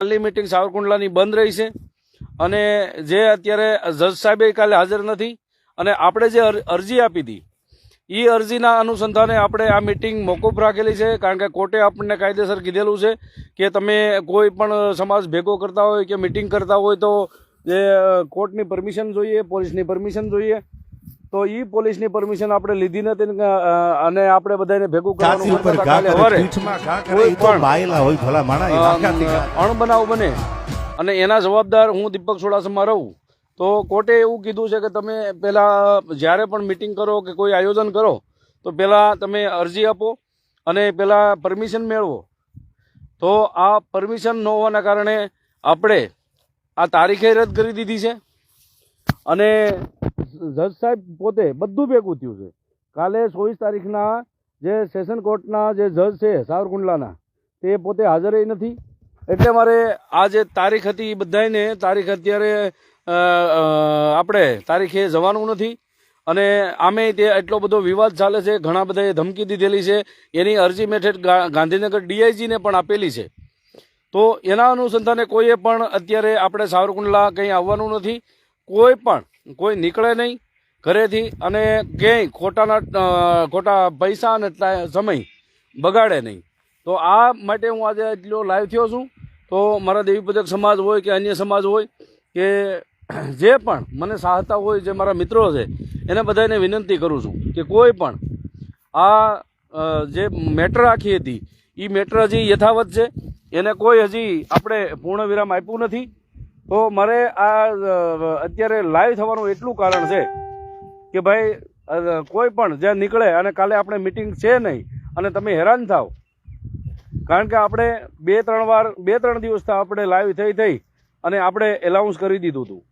કાલની મિટિંગ સાવરકુંડલાની બંધ રહી છે અને જે અત્યારે જજ સાહેબે કાલે હાજર નથી અને આપણે જે અરજી આપી હતી એ અરજીના અનુસંધાને આપણે આ મિટિંગ મોકૂફ રાખેલી છે, કારણ કે કોર્ટે આપણને કાયદેસર કીધેલું છે કે તમે કોઈ પણ સમાજ ભેગો કરતા હોય કે મિટિંગ કરતા હોય તો, જે કોર્ટની પરમિશન જોઈએ, પોલીસની પરમિશન જોઈએ તો એ પોલીસની પરમિશન આપણે લીધી નથી અને આપણે બધાને ભેગું કરવાનું અણબનાવ બને. અને એના જવાબદાર હું દીપક સોડાસમાં રહું. તો કોર્ટે એવું કીધું છે કે તમે પહેલા જ્યારે પણ મિટિંગ કરો કે કોઈ આયોજન કરો તો પહેલા તમે અરજી આપો અને પહેલા પરમિશન મેળવો. તો આ પરમિશન ન હોવાના કારણે આપણે આ તારીખે રદ કરી દીધી છે. અને જજ સાહેબ પોતે બધું ભેગું થયું છે. કાલે ચોવીસ તારીખના જે સેશન કોર્ટના જે જજ છે સાવરકુંડલાના તે પોતે હાજર નથી. એટલે મારે આ જે તારીખ હતી એ બધાને તારીખ અત્યારે આપણે તારીખે જવાનું નથી. અને આમે તે એટલો બધો વિવાદ ચાલે છે, ઘણા બધાએ ધમકી દીધેલી છે. એની અરજી મેઠેઠ ગાંધીનગર ડીઆઈજીને પણ આપેલી છે. તો એના અનુસંધાને કોઈએ પણ અત્યારે આપણે સાવરકુંડલા કંઈ આવવાનું નથી. કોઈ પણ, કોઈ નીકળે નહીં ઘરેથી અને ક્યાંય ખોટાના ખોટા પૈસા અને સમય બગાડે નહીં. તો આ માટે હું આજે એટલો લાઈવ થયો છું. તો મારા દેવીપૂજક સમાજ હોય કે અન્ય સમાજ હોય કે જે પણ મને સહાયતા હોય, જે મારા મિત્રો છે, એને બધાને વિનંતી કરું છું કે કોઈ પણ આ જે મેટર આખી હતી એ મેટર હજી યથાવત છે. એને કોઈ હજી આપણે પૂર્ણ વિરામ આપ્યું નથી. તો મારે આ અત્યારે લાઈવ થવાનું એટલું કારણ છે કે ભાઈ કોઈ પણ જ્યાં નીકળે અને કાલે આપણે મિટિંગ છે નહીં અને તમે હેરાન થાવ. કારણ કે આપણે બે, ત્રણ વાર, બે, ત્રણ દિવસથી આપણે લાઈવ થઈ થઈ અને આપણે એલાઉન્સ કરી દીધું હતું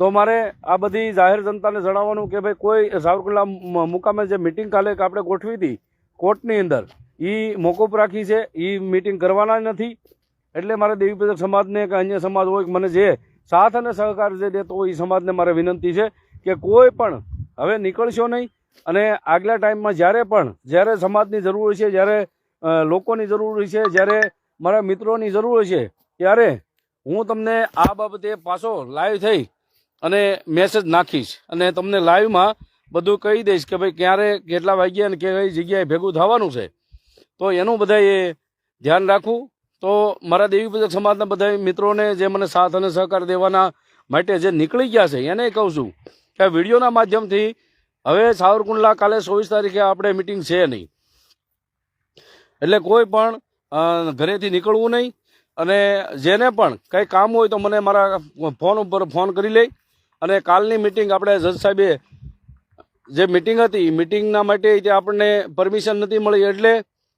તો મારે આ બધી જાહેર જનતાને જણાવવાનું કે ભાઈ, કોઈ સાવરકુંડલા મુકામે જે મિટિંગ કાલે આપણે ગોઠવી હતી, કોર્ટની અંદર એ મોકૂફ રાખી છે એ મિટિંગ કરવાના નથી. એટલે મારે દેવી સમાજને કે અન્ય સમાજ હોય મને જે સાથ અને સહકાર જે દેતો હોય એ સમાજને મારે વિનંતી છે કે કોઈ પણ હવે નીકળશો નહીં. અને આગલા ટાઈમમાં જ્યારે પણ, જ્યારે સમાજની જરૂર છે, જ્યારે લોકોની જરૂર છે, જ્યારે મારા મિત્રોની જરૂર છે, ત્યારે હું તમને આ બાબતે પાછો લાઈવ થઈ અને મેસેજ નાખીશ. અને તમને લાઈવમાં બધું કહી દઈશ કે ભાઈ ક્યારે કેટલા વાગ્યા અને કઈ જગ્યાએ ભેગું થવાનું છે. તો એનું બધાએ ધ્યાન રાખવું. તો મારા દેવી પૂજક સમાજના બધા મિત્રોને જે મને સાથ અને સહકાર દેવાના માટે જે નીકળી ગયા છે, એને કહું છું કે વિડીયોના માધ્યમથી હવે સાવરકુંડલા કાલે ચોવીસ તારીખે આપણે મિટિંગ છે નહીં. એટલે કોઈ પણ ઘરેથી નીકળવું નહીં અને જેને પણ કંઈ કામ હોય તો મને મારા ફોન ઉપર ફોન કરી લે અને કાલની મિટિંગ આપણે જજ સાહેબે જે મિટિંગ હતી મિટિંગના માટે તે આપણને પરમિશન નથી મળી એટલે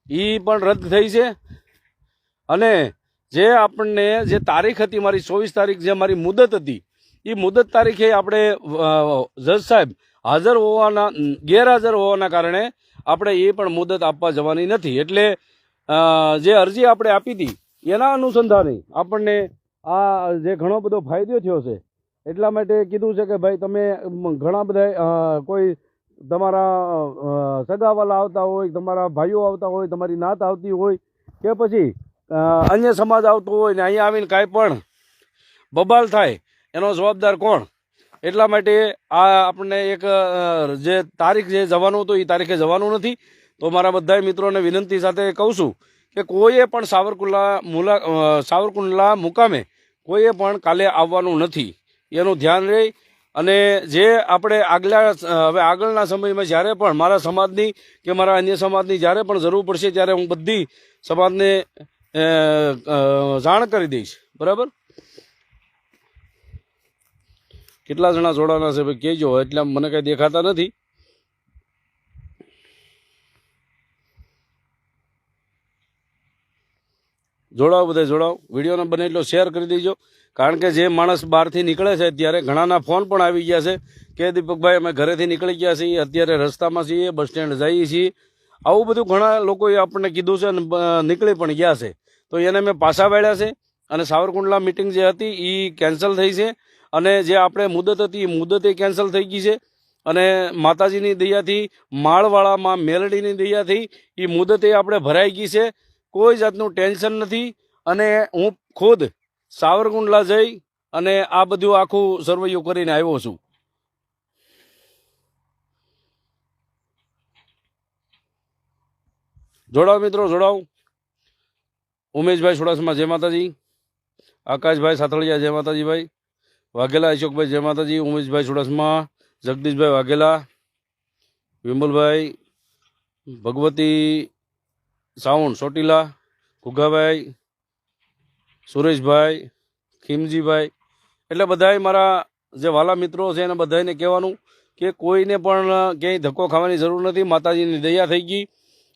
એ પણ રદ થઈ છે. અને જે આપણને જે તારીખ હતી, મારી ચોવીસ તારીખ જે મારી મુદત હતી એ મુદત તારીખે આપણે જજ સાહેબ હાજર હોવાના, ગેરહાજર હોવાના કારણે આપણે એ પણ મુદત આપવા જવાની નથી. એટલે જે અરજી આપણે આપી હતી, એના અનુસંધાને આપણને આ જે ઘણો બધો ફાયદો થયો છે, એટલા માટે કીધું છે કે ભાઈ તમે ઘણા બધા કોઈ તમારા સગાવાલા આવતા હોય, તમારા ભાઈઓ આવતા હોય, તમારી નાત આવતી હોય, કે પછી અન્ય સમાજ આવતો હોય ને અહીંયા આવીને કાંઈ પણ બબાલ થાય, એનો જવાબદાર કોણ? એટલા માટે આ આપણને એક જે તારીખ જે જવાનું હતું એ તારીખે જવાનું નથી. તો મારા બધા મિત્રોને વિનંતી સાથે કહું છું કે કોઈએ પણ સાવરકુંડલા મુલા સાવરકુંડલા મુકામે કોઈએ પણ કાલે આવવાનું નથી. એનું ધ્યાન રહે અને જે આપણે આગલા હવે આગળના સમયમાં જ્યારે પણ મારા સમાજની કે મારા અન્ય સમાજની જ્યારે પણ જરૂર પડશે ત્યારે હું બધી સમાજને જાણ કરી દઈશ. બરાબર? કેટલા જણા જોડાના છે ભાઈ કહેજો એટલે મને કંઈ દેખાતા નથી. જોડાઓ બધા, જોડાઓ. વિડીયોને બને એટલો શેર કરી દેજો. કારણ કે જે માણસ બહારથી નીકળે છે અત્યારે, ઘણાના ફોન પણ આવી ગયા છે કે દીપકભાઈ અમે ઘરેથી નીકળી ગયા છીએ, અત્યારે રસ્તામાં છીએ, બસ સ્ટેન્ડ જઈએ છીએ. આવું બધું ઘણા લોકોએ આપણને કીધું છે અને નીકળી પણ ગયા છે. તો એને મેં પાછા વાળ્યા છે અને સાવરકુંડલા મિટિંગ જે હતી એ કેન્સલ થઈ છે અને જે આપણે મુદત હતી એ મુદતે કેન્સલ થઈ ગઈ છે. અને માતાજીની દયાથી, માળવાળામાં મેલડીની દયાથી એ મુદતે આપણે ભરાઈ ગઈ છે. કોઈ જાતનું ટેન્શન નથી અને હું ખુદ સાવરકુંડલા જઈ અને આ બધું આખું સર્વૈયું કરીને આવ્યો છું. જોડાવ મિત્રો જોડાવ ઉમેશભાઈ સુડાસમા, જય માતાજી. આકાશભાઈ સાથળિયા, જય માતાજીભાઈ. વાઘેલા અશોકભાઈ, જય માતાજી. ઉમેશભાઈ સુડાસમા, જગદીશભાઈ વાઘેલા, વિમલભાઈ, ભગવતી સાવણ ચોટીલા, ઘુઘાભાઈ, સુરેશભાઈ, ખીમજીભાઈ. એટલે બધાએ મારા જે વાલા મિત્રો છે એને બધાને કહેવાનું કે કોઈને પણ ક્યાંય ધક્કો ખાવાની જરૂર નથી. માતાજીની દયા થઈ ગઈ.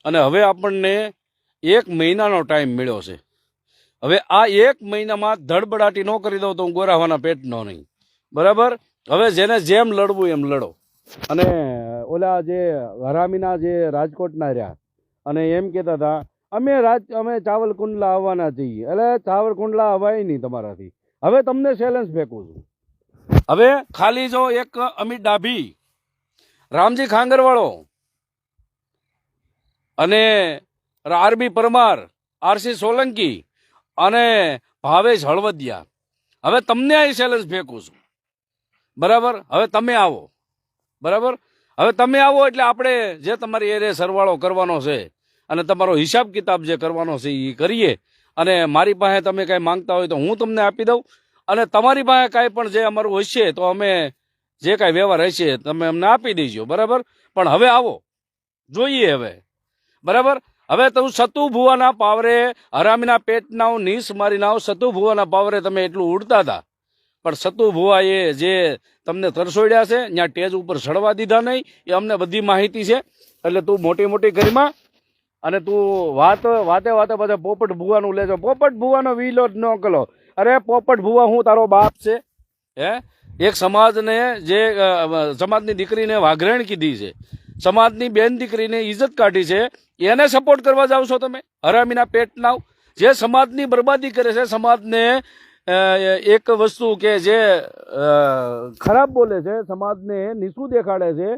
અને હવે આપણને એક મહિનાનો ટાઈમ મળ્યો છે. હવે આ એક મહિનામાં ધડબડાટી ન કરી દઉં તો હું ગોરાવાના પેટનો નહીં. બરાબર? હવે જેને જેમ લડવું એમ લડો. અને ઓલા જે હરામીના જે રાજકોટના રહ્યા, અને એમ કહેતા હતા, અમે રાજ, અમે ચાવલ કુંડલા આવવાના છીએ. એટલે ચાવલ કુંડલા અવાય નહીં તમારાથી. હવે તમને ચેલેન્જ ફેંકું છું. હવે ખાલી જો એક અમિત ડાભી, રામજી ખાંગરવાળો અને આરબી પરમાર આરસી સોલંકી અને ભાવેશ હળવદિયા. હવે તમને આ ચેલેન્જ ફેંકું છું. બરાબર? હવે તમે આવો. બરાબર? હવે તમે આવો એટલે આપણે જે તમારી એરે સરવાળો કરવાનો છે અને તમારો હિસાબ કિતાબ જે કરવાનો છે એ કરીએ. અને મારી પાસે તમે કાંઈ માંગતા હોય તો હું તમને આપી દઉં. અને તમારી પાસે કાંઈ પણ જે અમારું હશે તો અમે જે કાંઈ વ્યવહાર હશે તમે અમને આપી દેજો. બરાબર? પણ હવે આવો. જોઈએ હવે. બરાબર? હવે તું સતુ ભુવાના પાવરે, હરામીના પેટના નીસ મારી નાવ સતુ ભુવાના પાવરે તમે એટલું ઉડતા હતા. પણ સતુ ભુવા એ જે તમને તરસોડ્યા છે ત્યાં ટેજ ઉપર ચડવા દીધા નહીં, એ અમને બધી માહિતી છે. એટલે તું મોટી મોટી કરીમાં અને તું વાત, વાતે વાતે બધા પોપટ ભુવાનું લેજો. પોપટ ભુવાનો વીલો જ ન કલો અરે પોપટ ભુવા હું તારો બાપ છે? હે? એક સમાજને જે સમાજની દીકરીને વાઘરેણ કીધી છે. સમાજની બેન દીકરીને ઇજ્જત કાઢી છે, એને સપોર્ટ કરવા જાવ છો તમે? હરામીના પેટ નાવ. જે સમાજની બરબાદી કરે છે, સમાજને એક વસ્તુ કે જે ખરાબ બોલે છે, સમાજને નીચું દેખાડે છે,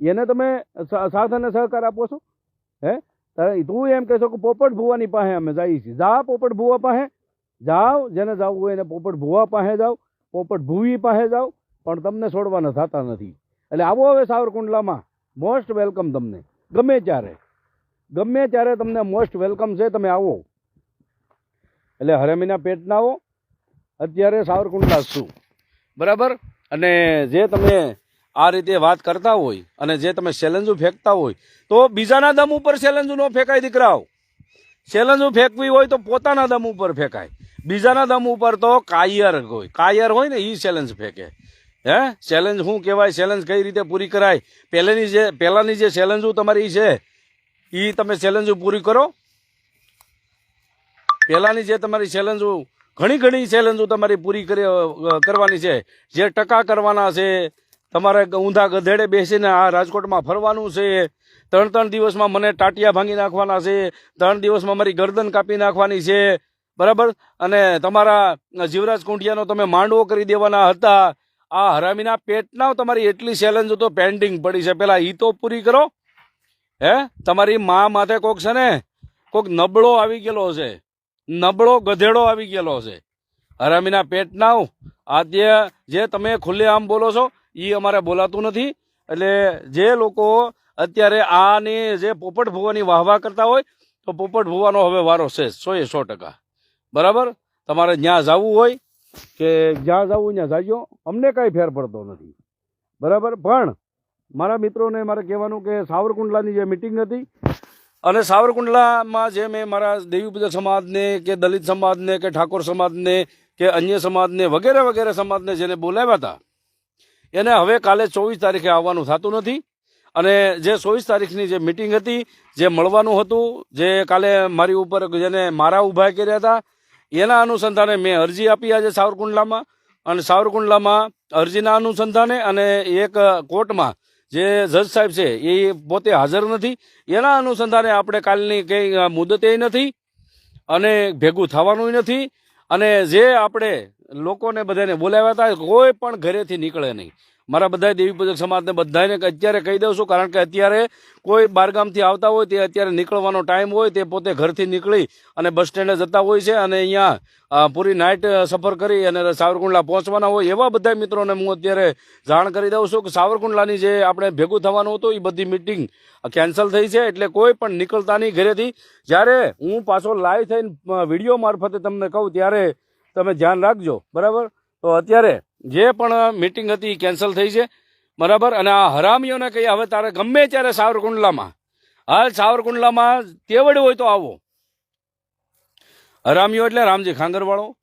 એને તમે સાથ અને સહકાર આપો છો? હે? તું એમ કહેશો કે પોપટ ભુવાની પાસે અમે જઈએ છીએ. જા પોપટ ભુવા પાસે. જાઓ, જેને જવું હોય એને પોપટ ભુવા પાસે જાઓ, પોપટ ભૂવી પાસે જાઓ, પણ તમને છોડવાના થતા નથી. એટલે આવો હવે સાવરકુંડલામાં. મોસ્ટ વેલકમ તમને. ગમે ત્યારે. ગમે ત્યારે તમને મોસ્ટ વેલકમ છે, તમે આવો. એટલે હરેમીના પેટના આવો અત્યારે સાવરકુંડલા છું. બરાબર? અને જે તમે આ રીતે વાત કરતા હોય અને જે તમે ચેલેન્જો ફેંકતા હોય, તો બીજાના દમ ઉપર સેલેન્જું ન ફેંકાય દીકરાઓ. ચેલેન્જો ફેંકવી હોય તો પોતાના દમ ઉપર ફેંકાય. બીજાના દમ ઉપર તો કાયર હોય. કાયર હોય ને એ સેલેન્જ ફેંકે. હે? ચેલેન્જ શું કહેવાય? ચેલેન્જ કઈ રીતે પૂરી કરાય? પહેલાની જે પહેલાંની જે ચેલેન્જો તમારી છે એ તમે ચેલેન્જો પૂરી કરો. પહેલાંની જે તમારી ચેલેન્જો ઘણી ઘણી ચેલેન્જો તમારી પૂરી કરી કરવાની છે. જે ટકા કરવાના છે, તમારે ઊંધા ગધેડે બેસીને આ રાજકોટમાં ફરવાનું છે, ત્રણ ત્રણ દિવસમાં મને ટાટિયા ભાંગી નાખવાના છે, ત્રણ દિવસમાં મારી ગરદન કાપી નાખવાની છે. બરાબર? અને તમારા જીવરાજ કુંડિયાનો તમે માંડવો કરી દેવાના હતા. આ હરામીના પેટના તમારી એટલી ચેલેન્જ તો પેન્ડિંગ પડી છે. પેલા ઈ તો પૂરી કરો. હે? તમારી મા માથે કોક છે ને, કોક નબળો આવી ગયેલો છે. નબળો ગધેડો આવી ગયેલો છે. હરામીના પેટના આજે જે તમે ખુલ્લે આમ બોલો છો એ અમારે બોલાતું નથી. એટલે જે લોકો અત્યારે આની જે પોપટ ભુવાની વાહવા કરતા હોય, તો પોપટ ભુવાનો હવે વારો છે સો એ સો ટકા. બરાબર? તમારે જ્યાં જવું હોય કે જ્યાં જવું ત્યાં જાજો અમને કાંઈ ફેર પડતો નથી. બરાબર? પણ મારા મિત્રોને મારે કહેવાનું કે સાવરકુંડલાની જે મિટિંગ હતી અને સાવરકુંડલામાં જે મેં મારા દેવીપૂજા સમાજને કે દલિત સમાજને કે ઠાકોર સમાજને કે અન્ય સમાજને વગેરે વગેરે સમાજને જેને બોલાવ્યા હતા, એને હવે કાલે ચોવીસ તારીખે આવવાનું થતું નથી. અને જે ચોવીસ તારીખની જે મિટિંગ હતી, જે મળવાનું હતું, જે કાલે મારી ઉપર જેને મારા ઊભા કર્યા હતા એના અનુસંધાને મેં અરજી આપી આજે સાવરકુંડલામાં અને સાવરકુંડલામાં અરજીના અનુસંધાને અને એક કોર્ટમાં જે જજ સાહેબ છે એ પોતે હાજર નથી. એના અનુસંધાને આપણે કાલની કંઈ મુદતે નથી અને ભેગું થવાનું નથી અને જે આપણે લોકોને બધાને બોલાવ્યા હતા કોઈ પણ ઘરેથી નીકળે નહીં. મારા બધા દેવી પૂજક સમાજને બધાને અત્યારે કહી દઉં છું, કારણ કે અત્યારે કોઈ બારગામથી આવતા હોય તે અત્યારે નીકળવાનો ટાઈમ હોય તે પોતે ઘરથી નીકળી અને બસ સ્ટેન્ડે જતા હોય છે અને અહીંયા પૂરી નાઇટ સફર કરી અને સાવરકુંડલા પહોંચવાના હોય એવા બધા મિત્રોને હું અત્યારે જાણ કરી દઉં છું કે સાવરકુંડલાની જે આપણે ભેગું થવાનું હતું એ બધી મિટિંગ કેન્સલ થઈ છે, એટલે કોઈ પણ નીકળતા નહીં ઘરેથી. જ્યારે હું પાછો લાઈવ થઈને વીડિયો મારફતે તમને કહું ત્યારે તમે ધ્યાન રાખજો, બરાબર? તો અત્યારે જે પણ મિટિંગ હતી એ કેન્સલ થઈ છે. બરાબર? અને આ હરામીઓને કહીએ, હવે તારે ગમે ત્યારે સાવરકુંડલામાં. હાલ સાવરકુંડલામાં તેવડ હોય તો આવો. હરામીઓ એટલે રામજી ખાંગરવાળો,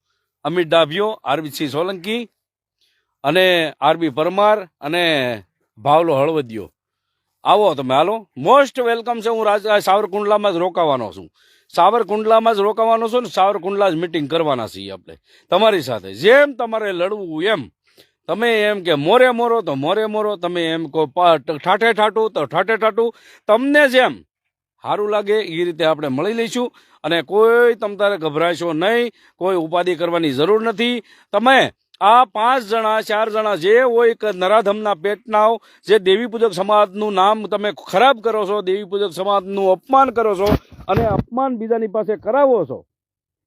અમિત ડાભિયો આરબીસી સોલંકી અને આરબી પરમાર અને ભાવલો હળવદિયો આવો તમે, હાલો. મોસ્ટ વેલકમ છે. હું સાવરકુંડલામાં જ રોકાવાનો છું. સાવરકુંડલામાં જ રોકાવાનો છો ને સાવરકુંડલા જ મિટિંગ કરવાના છીએ આપણે. તમારી સાથે. જેમ તમારે લડવું એમ. તમે એમ કે મોરે મોરો તો મોરે મોરો, તમે એમ કહો ઠાઠે ઠાઠું તો ઠાઠે ઠાઠું. તમને જેમ સારું લાગે એ રીતે આપણે મળી લઈશું અને કોઈ તમ તારે ગભરાશો નહીં, કોઈ ઉપાધિ કરવાની જરૂર નથી. તમે આ પાંચ જણા, ચાર જણા જે હોય કે નરાધમના પેટનાઓ, જે દેવી પૂજક સમાજનું નામ તમે ખરાબ કરો છો, દેવી પૂજક સમાજનું અપમાન કરો છો અને અપમાન બીજાની પાસે કરાવો છો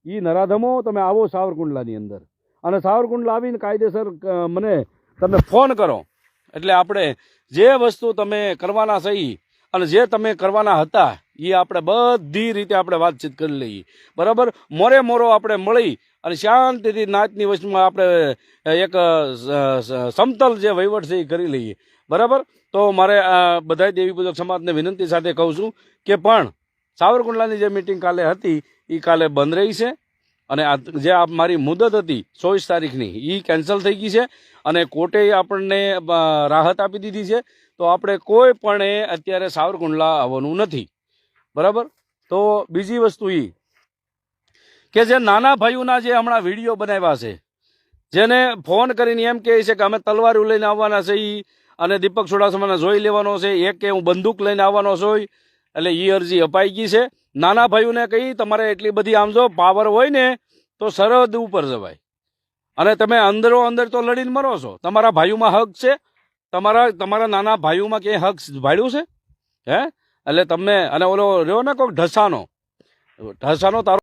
એ નરાધમો તમે આવો સાવરકુંડલાની અંદર. અને સાવરકુંડલા આવીને કાયદેસર મને તમે ફોન કરો. એટલે આપણે જે વસ્તુ તમે કરવાના સહી અને જે તમે કરવાના હતા એ આપણે બધી રીતે આપણે વાતચીત કરી લઈએ. બરાબર? મોરે મોરો આપણે મળી અને શાંતિથી નાચની વચમાં આપણે એક સમતલ જે વહીવટ છે એ કરી લઈએ. બરાબર? તો મારે બધા દેવી પૂજક સમાજને વિનંતી સાથે કહું છું કે પણ સાવરકુંડલાની જે મિટિંગ કાલે હતી એ કાલે બંધ રહી છે. અને જે મારી મુદત હતી, ચોવીસ તારીખની એ કેન્સલ થઈ ગઈ છે. અને કોર્ટે આપણને રાહત આપી દીધી છે. તો આપણે કોઈ પણ અત્યારે સાવરકુંડલા આવવાનું નથી. બરાબર? તો બીજી વસ્તુ એ કે જે નાના ભાઈઓના જે હમણાં વીડિયો બનાવ્યા છે, જેને ફોન કરીને એમ કહે છે કે અમે તલવારું લઈને આવવાના છે એ અને દીપક ચુડાસમાને જોઈ લેવાનો છે, એક કે હું બંદૂક લઈને આવવાનો છું એટલે એ અરજી અપાઈ ગઈ છે. નાના ભાઈઓને કહી, તમારે એટલી બધી આમ જો પાવર હોય ને, તો સરહદ ઉપર જવાય. અને તમે અંદરો અંદર તો લડીને મરો છો. તમારા ભાઈઓમાં હક છે. તમારા તમારા નાના ભાઈઓમાં ક્યાંય હક ભાડ્યું છે? હે? એટલે તમે અને ઓલો રહ્યો ને કોઈક ઢસાનો ઢસાનો તારો